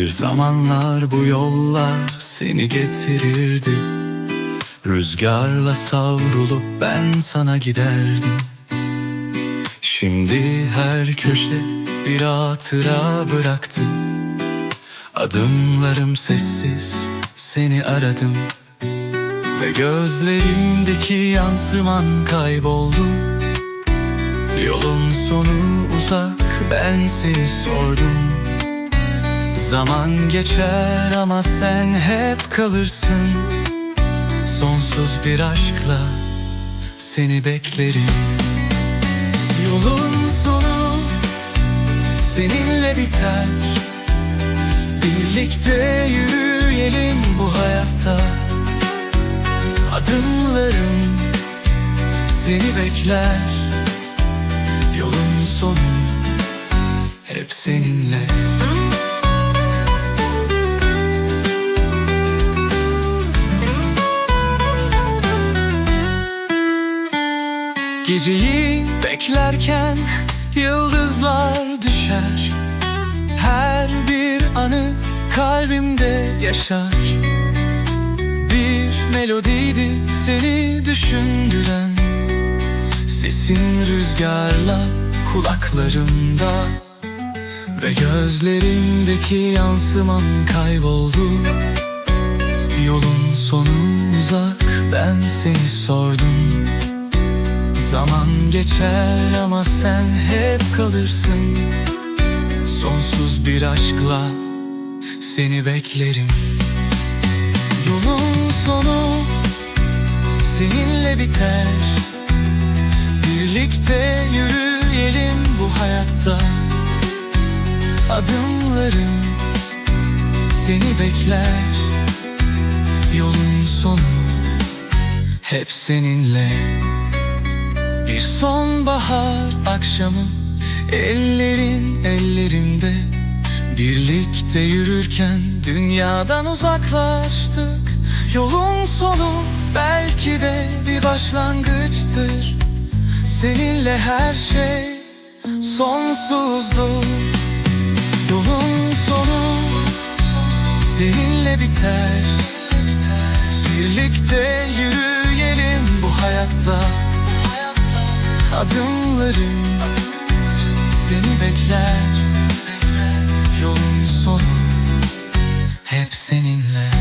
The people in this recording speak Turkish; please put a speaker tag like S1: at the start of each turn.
S1: Bir zamanlar bu yollar seni getirirdi. Rüzgarla savrulup ben sana giderdim. Şimdi her köşe bir hatıra bıraktı. Adımlarım sessiz seni aradım. Ve gözlerimdeki yansıman kayboldu. Yolun sonu uzak ben seni sordum Zaman geçer ama sen hep kalırsın. Sonsuz bir aşkla seni beklerim. Yolun sonu seninle biter. Birlikte yürüyelim bu hayatta. Adımlarım seni bekler. Yolun sonu hep seninle Geceyi beklerken yıldızlar düşer. Her bir anı kalbimde yaşar. Bir melodiydi seni düşündüren. Sesin rüzgarla kulaklarımda Ve gözlerimdeki yansıman kayboldu. Yolun sonu uzak ben seni sordum Zaman geçer ama sen hep kalırsın. Sonsuz bir aşkla seni beklerim. Yolun sonu seninle biter. Birlikte yürüyelim bu hayatta. Adımlarım seni bekler. Yolun sonu hep seninle bir sonbahar akşamı Ellerin ellerimde. Birlikte yürürken Dünyadan uzaklaştık. Yolun sonu Belki de bir başlangıçtır. Seninle her şey Sonsuzdur. Yolun sonu Seninle biter. Birlikte yürüyelim bu hayatta Adımlarım seni bekler. Yolun sonu hep seninle